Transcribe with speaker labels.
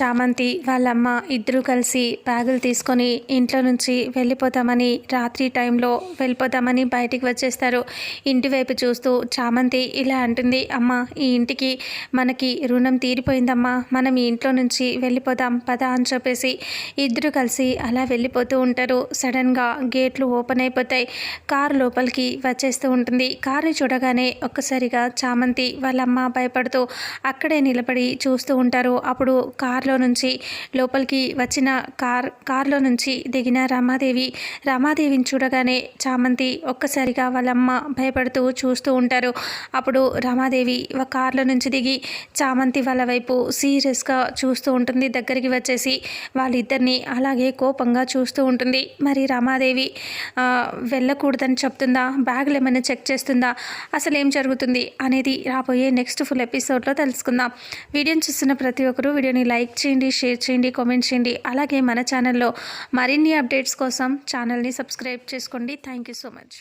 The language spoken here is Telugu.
Speaker 1: చామంతి వాళ్ళమ్మ ఇద్దరు కలిసి బ్యాగులు తీసుకొని ఇంట్లో నుంచి వెళ్ళిపోతామని రాత్రి టైంలో వెళ్ళిపోతామని బయటికి వచ్చేస్తారు. ఇంటి వైపు చూస్తూ చామంతి ఇలా అంటుంది అమ్మ ఈ ఇంటికి మనకి రుణం తీరిపోయిందమ్మా. మనం ఈ ఇంట్లో నుంచి వెళ్ళిపోదాం పద అని చెప్పేసి ఇద్దరు కలిసి అలా వెళ్ళిపోతూ ఉంటారు. సడన్గా గేట్లు ఓపెన్ అయిపోతాయి. కారు లోపలికి వచ్చేస్తూ ఉంటుంది. కారుని చూడగానే ఒక్కసారిగా చామంతి వాళ్ళమ్మ భయపడుతూ అక్కడే నిలబడి చూస్తూ ఉంటారు. అప్పుడు కారులో నుంచి లోపలికి వచ్చిన కార్ కారులో నుంచి దిగిన రమాదేవి రమాదేవిని చూడగానే చామంతి ఒక్కసారిగా వాళ్ళమ్మ భయపడుతూ చూస్తూ ఉంటారు. అప్పుడు రమాదేవి ఒక కారులో నుంచి దిగి చామంతి వాళ్ళ వైపు సీరియస్గా చూస్తూ ఉంటుంది. దగ్గరికి వచ్చేసి వాళ్ళిద్దరిని అలాగే కోపంగా చూస్తూ ఉంటుంది. మరి రమాదేవి వెళ్ళకూడదని చెప్తుందా? బ్యాగులు ఏమైనా చెక్ చేస్తుందా? అసలు ఏం జరుగుతుంది? అనేది రాబోయే నెక్స్ట్ ఫుల్ ఎపిసోడ్లో తెలుసుకుందాం. వీడియోని చూస్తున్న ప్రతి ఒక్కరూ వీడియోని లైక్ చేయండి షేర్ చేయండి కామెంట్ చేయండి. అలాగే మన ఛానల్లో మరిన్ని అప్డేట్స్ కోసం ఛానల్ని సబ్స్క్రైబ్ చేసుకోండి. Thank you so much